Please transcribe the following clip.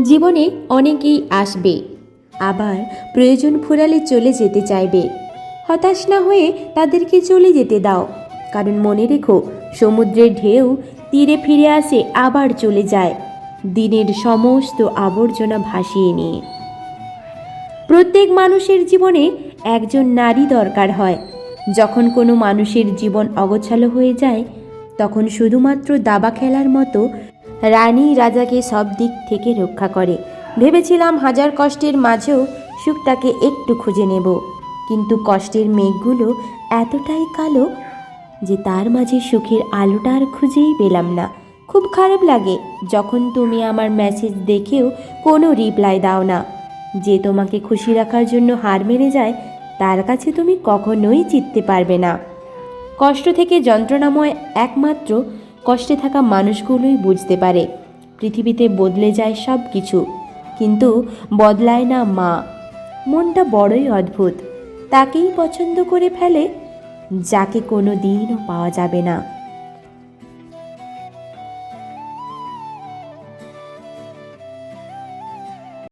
জীবনে অনেকেই আসবে, আবার প্রয়োজন ফুরালে চলে যেতে চাইবে। হতাশ না হয়ে তাদেরকে চলে যেতে দাও, কারণ মনে রেখো, সমুদ্রের ঢেউ তীরে ফিরে আসে, আবার চলে যায়। দিনের সমস্ত আবর্জনা ভাসিয়ে নিয়ে। প্রত্যেক মানুষের জীবনে একজন নারী দরকার হয়। যখন কোনো মানুষের জীবন অগোছালো হয়ে যায়, তখন শুধুমাত্র দাবা খেলার মতো রানী রাজাকে সব দিক থেকে রক্ষা করে। ভেবেছিলাম হাজার কষ্টের মাঝেও সুখটাকে একটু খুঁজে নেব। কিন্তু কষ্টের মেঘগুলো এতটাই কালো যে তার মাঝে সুখের আলোটা আর খুঁজেই পেলাম না। খুব খারাপ লাগে যখন তুমি আমার মেসেজ দেখেও কোনো রিপ্লাই দাও না। যে তোমাকে খুশি রাখার জন্য হার মেনে যায়, তার কাছে তুমি কখনোই জিততে পারবে না। কষ্ট থেকে যন্ত্রণাময় একমাত্র কষ্টে থাকা মানুষগুলোই বুঝতে পারে, পৃথিবীতে বদলে যায় সব কিছু কিন্তু বদলায় না মা। মনটা বড়ই অদ্ভুত। তাকেই পছন্দ করে ফেলে, যাকে কোনো দিনও পাওয়া যাবে না।